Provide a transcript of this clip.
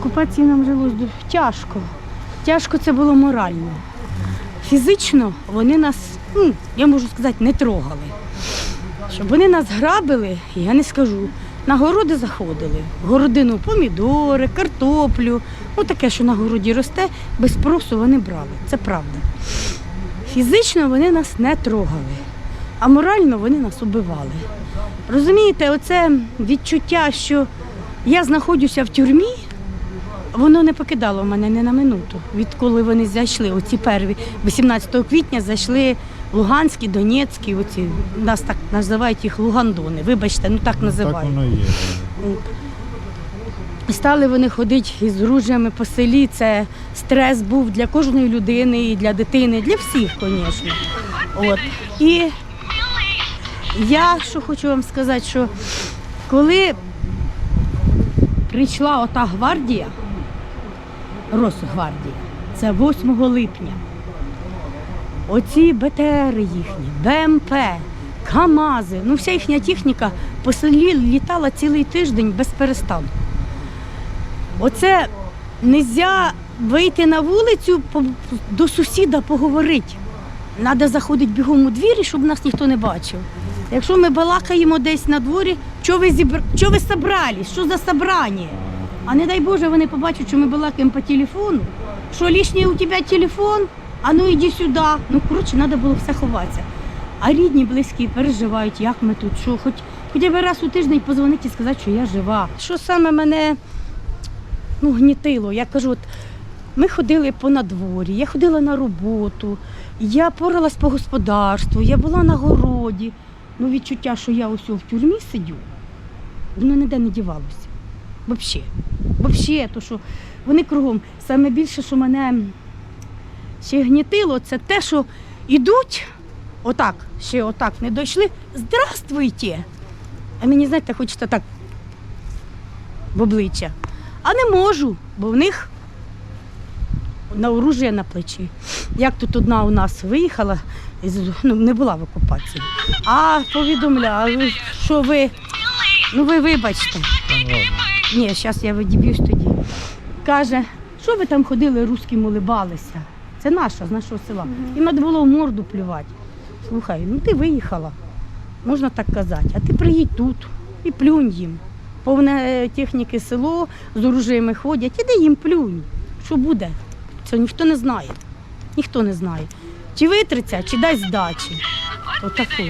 окупації нам жилось тяжко. Тяжко це було морально. Фізично вони нас, ну, я можу сказати, не трогали. Щоб вони нас грабили, я не скажу. На городи заходили. Городину помідори, картоплю. Ну таке, що на городі росте, без спросу вони брали. Це правда. Фізично вони нас не трогали, а морально вони нас убивали. Розумієте, оце відчуття, що я знаходжуся в тюрмі, воно не покидало мене ні на минуту, відколи вони зайшли. Оці перві 18 квітня зайшли Луганські, Донецькі, оці нас так називають їх Лугандони. Вибачте, ну так Так називають. воно є. Стали вони ходити із ружями по селі. Це стрес був для кожної людини, і для дитини, для всіх, звісно. От. І я що хочу вам сказати, що коли прийшла ота гвардія, Росгвардія, це 8 липня. Оці БТРи їхні, БМП, КАМАЗи, ну вся їхня техніка по селі літала цілий тиждень без перестанку. Оце не можна вийти на вулицю до сусіда поговорити. Треба заходити бігом у двір, щоб нас ніхто не бачив. Якщо ми балакаємо десь на дворі, що ви зібр... що ви собрались? Що за собрання? А не дай Боже, вони побачать, що ми балакаємо по телефону. Що лишній у тебе телефон, а ну іди сюди. Ну, коротше, треба було все ховатися. А рідні, близькі переживають, як ми тут, що хоч хоча б раз у тиждень позвонити і сказати, що я жива. Що саме мене ну, гнітило. Я кажу, от ми ходили по надворі, я ходила на роботу, я поралась по господарству, я була на городі. Ну, відчуття, що я ось в тюрмі сидю, воно ніде не дівалося. Взагалі. Взагалі, то що вони кругом. Саме більше, що мене ще гнітило, це те, що йдуть, отак, ще отак не дійшли. Здравствуйте! А мені, знаєте, хочеться так в обличчя. А не можу, бо в них на оружие на плечі. Як тут одна у нас виїхала, ну, не була в окупації, а повідомляла, що ви, ну ви вибачте. Ні, зараз я відіб'юсь тоді. Каже, що ви там ходили, русським улибалися? Це наша, з нашого села. Їм треба було в морду плювати. Слухай, ну ти виїхала, можна так казати, а ти приїдь тут і плюнь їм. Повне е, техніки село, з оружиями ходять, іди їм плюнь. Що буде? Це ніхто не знає. Ніхто не знає. Чи витриться, чи дасть здачі. Отаку.